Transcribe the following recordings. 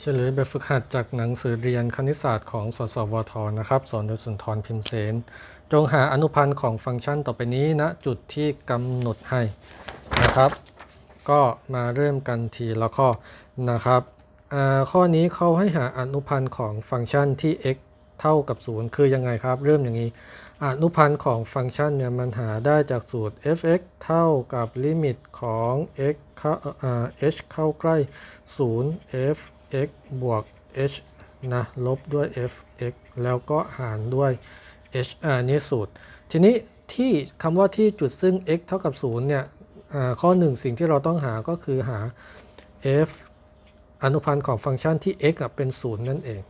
เฉลยแบบฝึกหัดจากหนังสือเรียนคณิตศาสตร์ของสสวทนะครับ สอนโดยสุนทรพิมพ์เสน จงหาอนุพันธ์ของฟังก์ชันต่อไปนี้ณจุดที่กำหนดให้นะครับ ก็มาเริ่มกันทีละข้อนะครับ ข้อนี้เขาให้หาอนุพันธ์ของฟังก์ชันที่ x เท่ากับ 0 คือยังไงครับ เริ่มอย่างนี้ อนุพันธ์ของฟังก์ชันเนี่ยมันหาได้จากสูตร f(x) เท่ากับลิมิตของ x เข้า h เข้าใกล้ 0 x บวก h นะลบด้วย f(x) แล้วก็หารด้วย h อ่านี่สูตร ทีนี้ที่คำว่าที่จุดซึ่ง x เท่ากับ0เนี่ยข้อหนึ่งสิ่งที่เราต้องหาก็คือหา f อนุพันธ์ของฟังก์ชันที่ x เป็น 0 นั่นเอง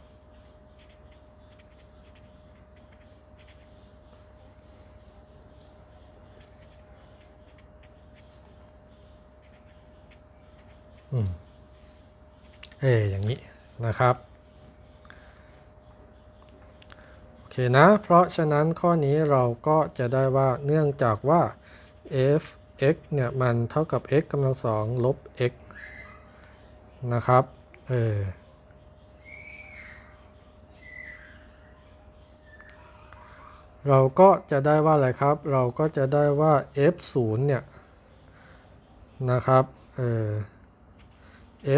เอออย่างนี้นะครับโอเคนะ เพราะฉะนั้นข้อนี้เราก็จะได้ว่าเนื่องจากว่า f x เนี่ยมันเท่ากับ x กำลังสองลบ x นะครับ เออ เราก็จะได้ว่าอะไรครับ เราก็จะได้ว่า f 0เนี่ยนะครับ เออ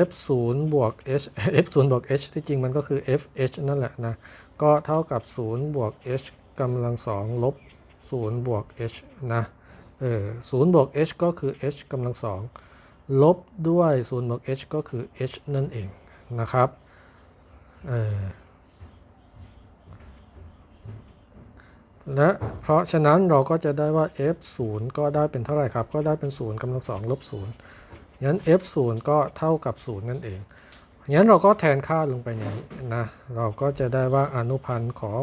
f 0บวก h f 0บวก h ที่จริงมันก็คือ f h นั่นแหละนะ ก็เท่ากับ0บวก h กำลังสองลบ0บวก h นะเออ0บวก h ก็คือ h กำลังสองลบด้วย0บวก h ก็คือ h นั่นเองนะครับเออและเพราะฉะนั้นเราก็จะได้ว่า f 0ก็ได้เป็นเท่าไหร่ครับ ก็ได้เป็น 0กำลังสองลบ0 งั้น f 0ก็เท่ากับ 0 นั่นเองงั้นเราก็แทนค่าลงไปอย่างนี้นะ เราก็จะได้ว่าอนุพันธ์ของ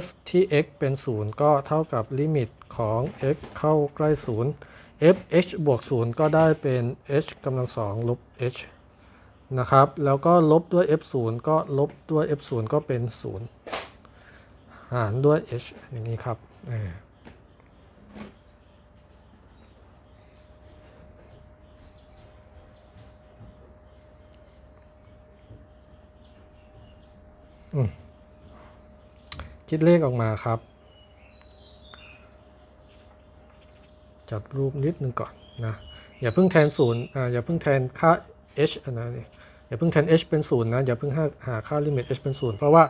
f ที่ x เป็น 0 ก็เท่ากับลิมิตของ x เข้าใกล้ 0 f h บวก 0 ก็ได้เป็น h กำลังสองลบ h นะครับ แล้วก็ลบด้วย f 0ก็ลบด้วย f 0ก็เป็น 0 หารด้วย h อย่างนี้ครับเอออืม คิดเลขออกมาครับ จัดรูปนิดนึงก่อนนะ อย่าเพิ่งแทนศูนย์อ่าอย่าเพิ่งแทนค่า h อนนั้นนี่อย่าเพิ่งแทน h เป็นศูนย์นะ อย่าเพิ่งหาหาค่าลิมิต h เป็นศูนย์เพราะว่า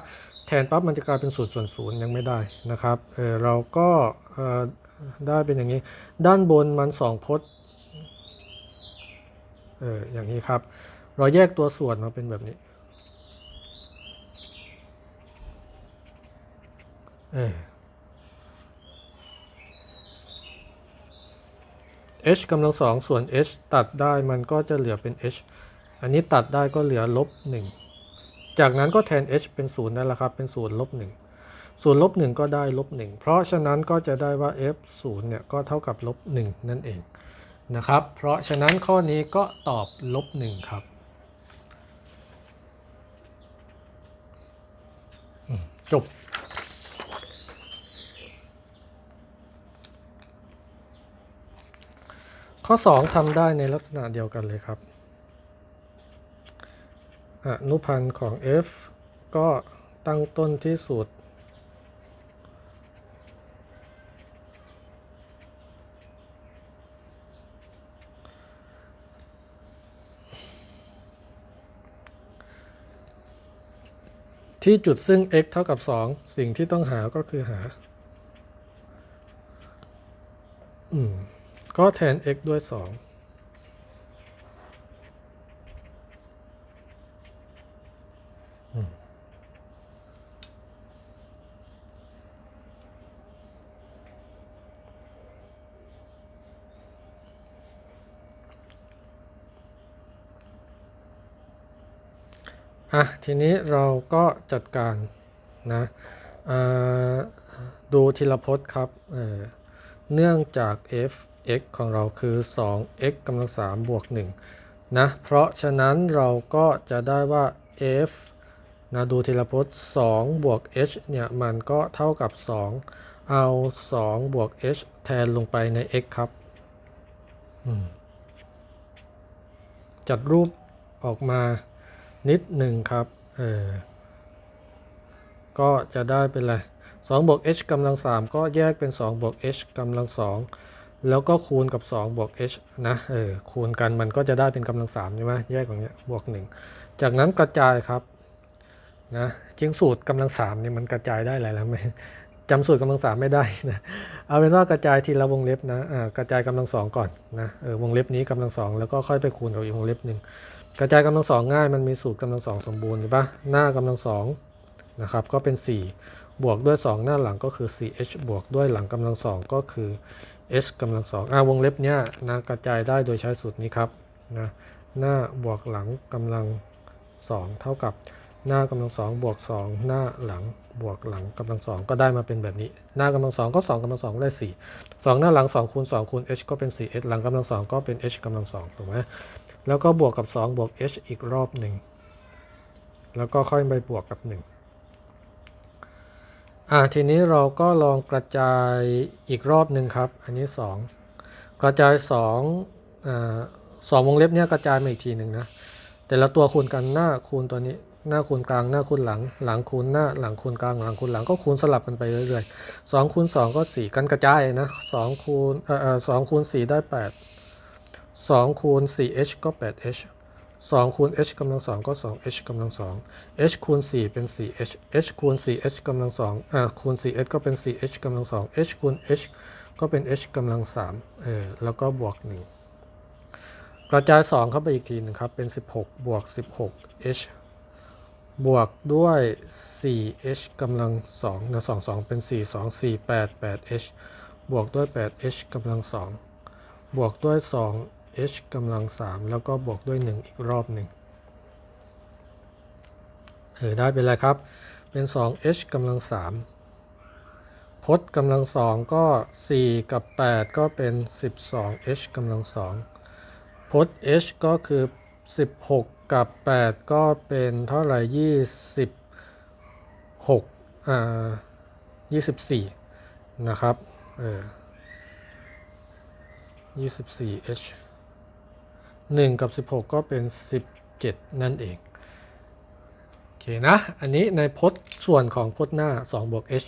แทนปั๊บมันจะกลายเป็นศูนย์ส่วนศูนย์ยังไม่ได้นะครับเออเราก็เออได้เป็นอย่างนี้ ด้านบนมันสองพจน์เอออย่างนี้ครับ เราแยกตัวส่วนมาเป็นแบบนี้ เออ h กำลังสองส่วน h ตัดได้มันก็จะเหลือเป็น h อันนี้ตัดได้ก็เหลือลบ1จากนั้นก็แทน h เป็น0นั่นแหละครับ เป็น0ลบ1ส่วนลบ1ก็ได้ลบ1เพราะฉะนั้นก็จะได้ว่า f 0เนี่ยก็เท่ากับลบ1นั่นเองนะครับ เพราะฉะนั้นข้อนี้ก็ตอบลบ1ครับจบ ข้อ 2ทำได้ในลักษณะเดียวกันเลยครับอนุพันธ์ของ f ก็ตั้งต้นที่สูตร ที่จุดซึ่ง x เท่ากับ 2 สิ่งที่ต้องหาก็คือหา อืม ก็แทน x ด้วย 2อะทีนี้เราก็จัดการนะดูทีละพจน์ครับเเนื่องจาก f x ของเราคือ 2x กำลัง3บวก1นะ เพราะฉะนั้นเราก็จะได้ว่า f นะดูทีละพจน์ 2 บวก h เนี่ย มันก็เท่ากับ 2 เอา 2 บวก h แทนลงไปใน x ครับ จัดรูปออกมานิดหนึ่งครับ เออ ก็จะได้เป็นไร2บวก h กำลัง3ก็แยกเป็น 2 บวก h กำลัง2 แล้วก็คูณกับ 2 บวก h นะ เออ คูณกันมันก็จะได้เป็นกำลัง3ใช่ไหมแยกอย่างเงี้ย บวก 1 จากนั้นกระจายครับ นะจริงสูตรกำลัง3นี่มันกระจายได้หลายแล้วไม่จำสูตรกำลังสามไม่ได้นะ เอาเป็นว่ากระจายทีละวงเล็บนะ อ่า กระจายกำลังสองก่อนนะ เออ วงเล็บนี้กำลังสองแล้วก็ค่อยไปคูณกับอีกวงเล็บหนึ่ง กระจายกำลังสองง่าย มันมีสูตรกำลังสองสมบูรณ์ใช่ปะหน้ากำลังสองนะครับ ก็เป็น 4 บวกด้วย 2 หน้าหลังก็คือ 4h บวกด้วยหลังกำลังสองก็คือ h กำลังสองอ่าวงเล็บเนี้ยนะกระจายได้โดยใช้สูตรนี้ครับนะหน้าบวกหลังกำลังสองเท่ากับหน้ากำลังสองบวกสองหน้าหลังบวกหลังกำลังสองก็ได้มาเป็นแบบนี้ หน้ากำลังสองก็สองกำลังสองได้สี่สองหน้าหลังสองคูณสองคูณ h ก็เป็นสี่ h หลังกำลังสองก็เป็น h กำลังสองถูกไหมแล้วก็บวกกับสองบวก h อีกรอบหนึ่งแล้วก็ค่อยไปบวกกับหนึ่ง อ่าทีนี้เราก็ลองกระจายอีกรอบหนึ่งครับ อันนี้สองกระจายสองอ่าสองวงเล็บเนี้ยกระจายมาอีกทีหนึ่งนะ แต่ละตัวคูณกันหน้าคูณตัวนี้ หน้าคูณกลางหน้าคูณหลัง หลังคูณหน้าหลังคูณกลางหลังคูณหลังก็คูณสลับกันไปเรื่อยๆสองคูณสองก็สี่กันกระจายนะสองคูณเอ่อสองคูณสี่ได้แปดสองคูณสี่ h ก็แปด h สองคูณ h กำลังสองก็สอง h กำลังสอง h คูณสี่เป็นสี่ h h คูณสี่ h กำลังสองอ่าคูณสี่ h ก็เป็นสี่ h กำลังสอง h คูณ h ก็เป็น h กำลังสามเออแล้วก็บวกหนึ่งกระจาย 2 เข้าไปอีกทีหนึงครับ เป็น 16 บวก 16 h บวกด้วย 4h กำลัง2นะ2 2 เป็น 4 2 4 8 8h บวกด้วย 8h กำลัง 2 บวกด้วย h กำลัง 3 แล้วก็บวกด้วย 1 อีกรอบหนึ่งเออได้เป็นไรครับ เป็น 2h กำลัง 3 พจน์กำลัง 2 ก็ 4 กับ 8 ก็เป็น 12h กำลัง 2 พจน์ h ก็คือ 16 กับ 8 ก็เป็นเท่าไหร่26อ่า24 นะครับเออ24 h 1 กับ 16 ก็เป็น 17 นั่นเองโอเคนะ อันนี้ในพจน์ส่วนของพจน์หน้า2บวก h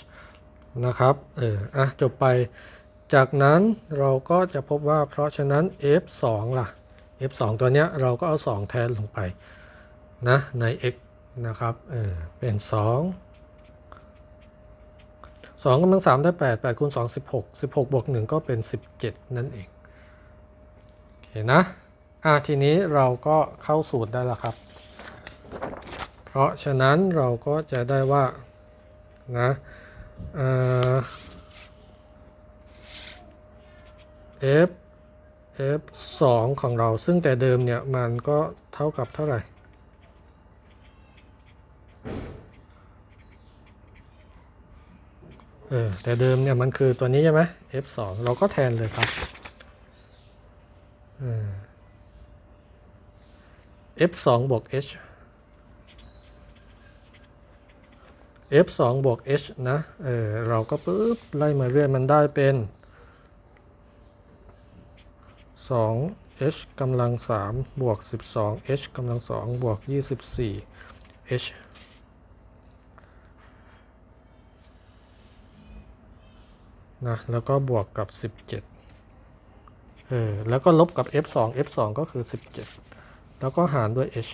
นะครับ เออ อะ จบไป จากนั้นเราก็จะพบว่าเพราะฉะนั้น f 2ล่ะ f 2ตัวเนี้ยเราก็เอา 2 แทนลงไปนะ ใน x นะครับ เออ เป็น 2 2กำลัง3ได้8 8คูณ2 16 16บวก1ก็เป็น 17 นั่นเอง โอเคนะ อะทีนี้เราก็เข้าสูตรได้แล้วครับ เพราะฉะนั้นเราก็จะได้ว่านะเอ่อ f f 2ของเราซึ่งแต่เดิมเนี่ยมันก็เท่ากับเท่าไหร่ เออแต่เดิมเนี่ยมันคือตัวนี้ใช่ไหม f 2เราก็แทนเลยครับเออ f 2บวก h f 2บวก h นะ เออ เราก็ปุ๊บ ไล่มาเรื่อยมันได้เป็น2 h กำลัง3บวก 12 h กำลัง2บวก 24 h นะ แล้วก็บวกกับ 17 เออ แล้วก็ลบกับ f 2 f 2ก็คือ 17 แล้วก็หารด้วย h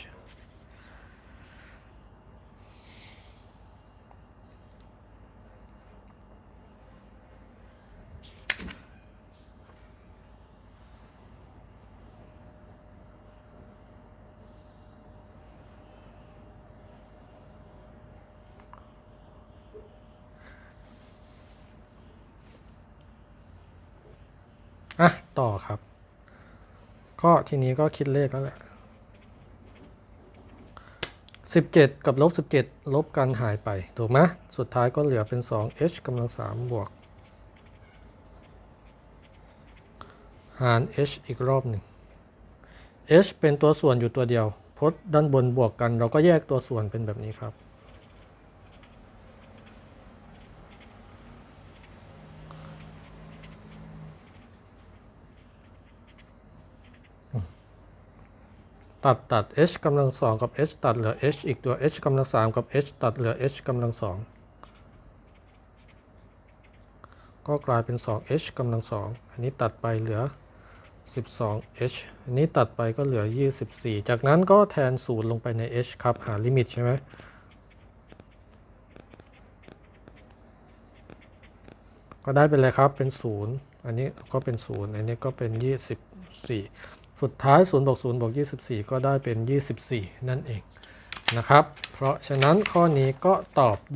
อะ ต่อครับ ก็ทีนี้ก็คิดเลขแล้วแหละ 17 กับลบ17 ลบกันหายไป ถูกไหมสุดท้ายก็เหลือเป็น 2h กำลัง 3 บวก หาร h อีกรอบหนึ่ง h เป็นตัวส่วนอยู่ตัวเดียวพจน์ด้านบนบวกกัน เราก็แยกตัวส่วนเป็นแบบนี้ครับ ตัดตัด h กำลังสองกับ h ตัดเหลือ h อีกตัว h กำลังสามกับ h ตัดเหลือ h กำลังสองก็กลายเป็น 2h กำลังสองอันนี้ตัดไปเหลือ 12h อันนี้ตัดไปก็เหลือ 24 จากนั้นก็แทนศูนย์ลงไปใน h ครับหาลิมิตใช่ไหมก็ได้เป็นเลยครับเป็น 0 อันนี้ก็เป็น 0 อันนี้ก็เป็น 24 สุดท้าย0บวก0บวก24 ก็ได้เป็น 24 นั่นเองนะครับ เพราะฉะนั้นข้อนี้ก็ตอบ 24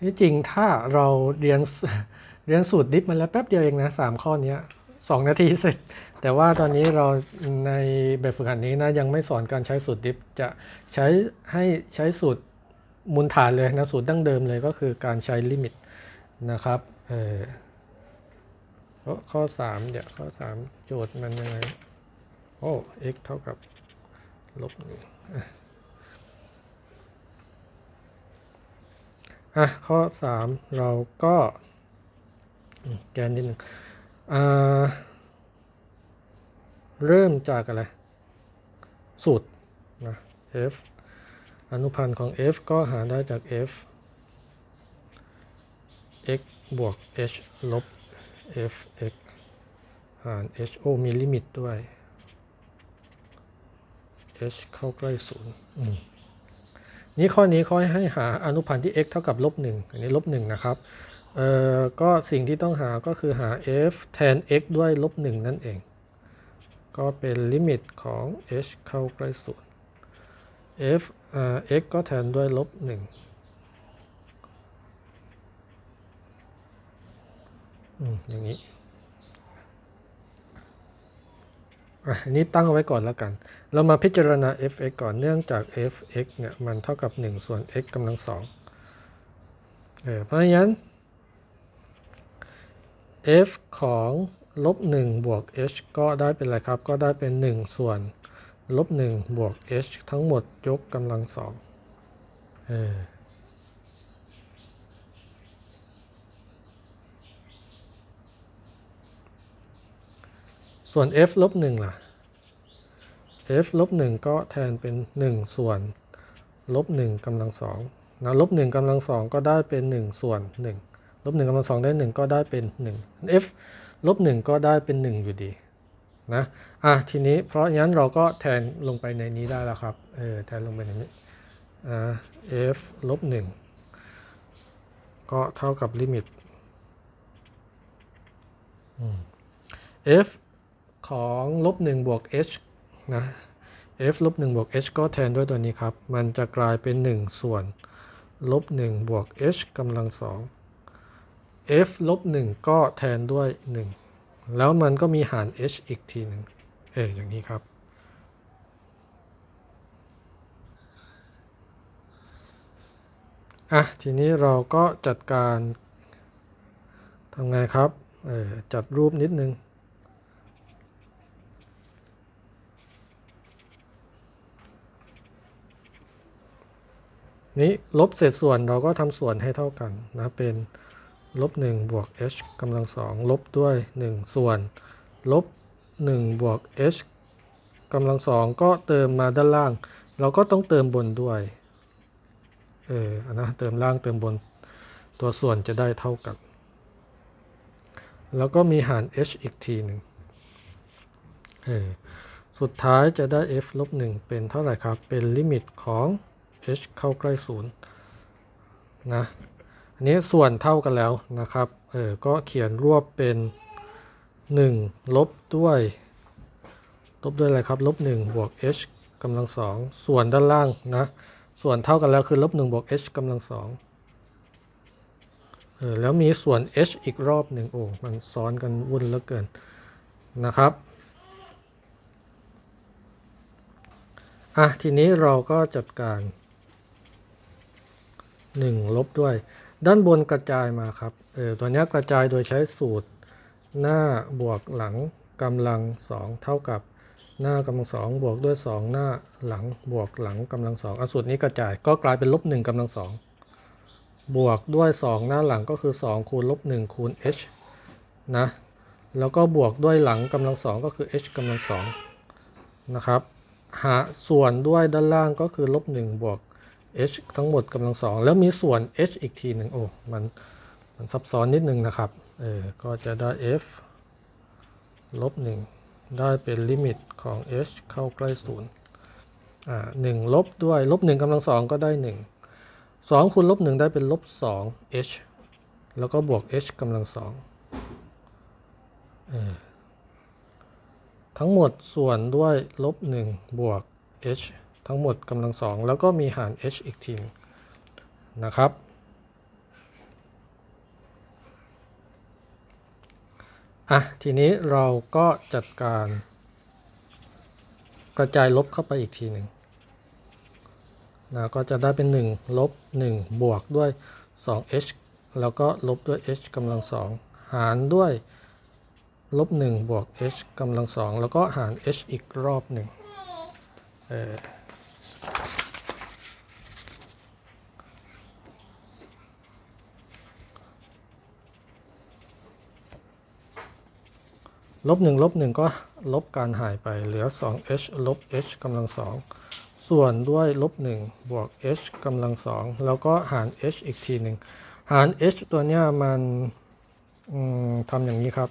ที่จริงถ้าเราเรียนเรียนสูตรดิฟมาแล้วแป๊บเดียวเองนะสามข้อนี้ ยสองนาทีเสร็จ แต่ว่าตอนนี้เราในแบบฝึกหัดนี้นะยังไม่สอนการใช้สูตรดิฟจะใช้ให้ใช้สูตรมูลฐานเลยนะสูตรดั้งเดิมเลยก็คือการใช้ลิมิตนะครับเออข้อข้อ3เดี๋ยวข้อ 3 โจทย์มันยังไงโอ้ x เท่ากับลบหนึ่งอะข้อ 3 เราก็แกนนิดหนึ่ง เริ่มจากอะไร สูตรนะ f อนุพันธ์ของ f ก็หาได้จาก f x บวก h ลบ f x หาร h โอมีลิมิตด้วย h เข้าใกล้ศูนย์นี่ข้อนี้เขาให้หาอนุพันธ์ที่ x เท่ากับลบหนึ่งอันนี้ลบหนึ่งนะครับ เอ่อก็สิ่งที่ต้องหาก็คือหา f แทน x ด้วยลบหนึ่งนั่นเอง ก็เป็นลิมิตของ h เข้าใกล้ศูนย์ f อ่า x ก็แทนด้วยลบหนึ่งอย่างนี้อันนี้ตั้งเอาไว้ก่อนแล้วกัน เรามาพิจารณา f(x) ก่อน เนื่องจาก f(x) เนี่ย มันเท่ากับ 1 ส่วน x กำลังสองเออเพราะฉะนั้น f ของลบ1บวก h ก็ได้เป็นอะไรครับ ก็ได้เป็น 1 ส่วนลบ1บวก h ทั้งหมดยกกำลังสองเออส่วน f ลบ1ล่ะ f ลบ1ก็แทนเป็น 1 ส่วนลบ1กำลังสองนะลบ1กำลังสองก็ได้เป็น 1 ส่วน 1 ลบ1กำลังสองได้1ก็ได้เป็น1 f ลบ1ก็ได้เป็น1อยู่ดีนะอะทีนี้เพราะงั้นเราก็แทนลงไปในนี้ได้แล้วครับเออแทนลงไปในนี้อ่า f ลบ1ก็เท่ากับลิมิต f ของลบ1บวก h นะ f ลบ1บวก h ก็แทนด้วยตัวนี้ครับ มันจะกลายเป็น 1 ส่วนลบ1บวก h กำลังสอง f ลบ1ก็แทนด้วย1แล้วมันก็มีหาร h อีกทีหนึ่งเอออย่างนี้ครับ อะ ทีนี้เราก็จัดการทำไงครับ เออจัดรูปนิดนึง นี้ลบเศษส่วนเราก็ทำส่วนให้เท่ากันนะ เป็น ลบ1บวก h กำลังสองลบด้วย 1 ส่วน ลบ1บวก h กำลังสองก็เติมมาด้านล่าง เราก็ต้องเติมบนด้วยเออนะเติมล่างเติมบนตัวส่วนจะได้เท่ากันแล้วก็มีหาร h อีกทีหนึ่งเออสุดท้ายจะได้ f ลบ1เป็นเท่าไหร่ครับ เป็นลิมิตของ h เข้าใกล้ศูนย์นะ อันนี้ส่วนเท่ากันแล้วนะครับเออก็เขียนรวบเป็น1ลบด้วยลบด้วยอะไรครับลบ1บวก h กำลังสองส่วนด้านล่างนะส่วนเท่ากันแล้วคือลบ1บวก h กำลังสองเออแล้วมีส่วน h อีกรอบหนึ่งโอ้มันซ้อนกันวุ่นเหลือเกินนะครับอะทีนี้เราก็จัดการ 1 ลบด้วย ด้านบนกระจายมาครับเออตัวนี้กระจายโดยใช้สูตรหน้าบวกหลังกำลัง 2 เท่ากับหน้ากำลังสองบวกด้วยสองหน้าหลังบวกหลังกำลังสองอสูตรนี้กระจายก็กลายเป็นลบหนึ่งกำลังสองบวกด้วยสองหน้าหลังก็คือสองคูณลบหนึ่งคูณ h นะแล้วก็บวกด้วยหลังกำลังสองก็คือ h กำลังสองนะครับหาส่วนด้วยด้านล่างก็คือลบหนึ่งบวก h ทั้งหมดกำลังสองแล้วมีส่วน h อีกทีหนึ่งโอ้มันมันซับซ้อนนิดนึงนะครับเออก็จะได้ f ลบหนึ่งได้เป็นลิมิตของ h เข้าใกล้ศูนย์อ่าหนึ่งลบด้วยลบหนึ่งกำลังสองก็ได้หนึ่งสองคูณลบหนึ่งได้เป็นลบสอง h แล้วก็บวก h กำลังสองเออทั้งหมดส่วนด้วยลบหนึ่งบวก h ทั้งหมดกำลังสองแล้วก็มีหาร h อีกทีหนึ่งนะครับ อะ ทีนี้เราก็จัดการกระจายลบเข้าไปอีกทีหนึ่งนะก็จะได้เป็น 1 ลบ 1 บวกด้วย 2h แล้วก็ลบด้วย h กำลังสองหารด้วยลบ 1 บวก h กำลังสองแล้วก็หาร h อีกรอบหนึ่งเออ ลบ1ลบ1ก็ลบการหายไปเหลือ 2h ลบ h กำลังสองส่วนด้วยลบ1บวก h กำลังสองแล้วก็หาร h อีกทีหนึ่งหาร h ตัวเนี้ยมันมทำอย่างนี้ครับ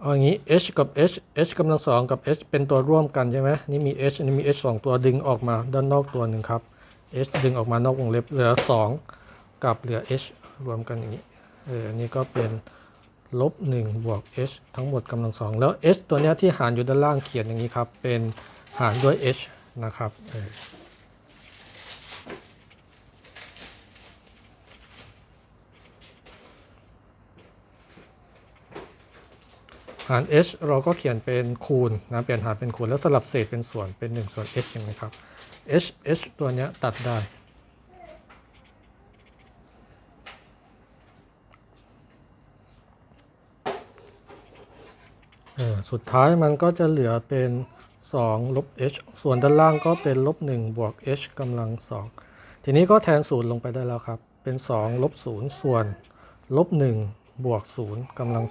เอาอย่างนี้ h กับ h h กำลังสองกับ h เป็นตัวร่วมกันใช่ไหมนี่มี h นี่มี h สองตัวดึงออกมาด้านนอกตัวหนึ่งครับ h ดึงออกมานอกวงเล็บเหลือ 2 กับเหลือ h รวมกันอย่างนี้เอออันนี้ก็เป็นลบ1บวก h ทั้งหมดกำลังสองแล้ว h ตัวเนี้ยที่หารอยู่ด้านล่างเขียนอย่างนี้ครับ เป็นหารด้วย h นะครับเออหาร h เราก็เขียนเป็นคูณนะเปลี่ยนหารเป็นคูณแล้วสลับเศษเป็นส่วนเป็น 1 ส่วน h อย่างนี้ครับ h h ตัวเนี้ยตัดได้ เออ สุดท้ายมันก็จะเหลือเป็น 2 ลบ h ส่วนด้านล่างก็เป็นลบ 1 บวก h กำลัง 2 ทีนี้ก็แทนศูนย์ลงไปได้แล้วครับ เป็น 2 ลบ 0 ส่วน ลบ 1 บวก 0กำลัง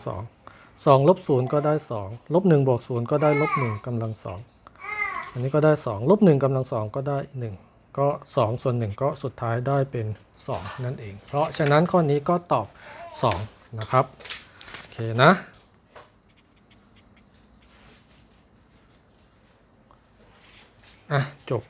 2 2 ลบ 0 ก็ได้ 2 ลบ 1 บวก 0 ก็ได้ลบ 1กำลัง 2 อันนี้ก็ได้ 2 ลบ 1กำลัง 2 ก็ได้ 1 ก็ 2 ส่วน 1 ก็สุดท้ายได้เป็น 2 นั่นเอง เพราะฉะนั้นข้อนี้ก็ตอบ 2 นะครับ โอเคนะ อะจบ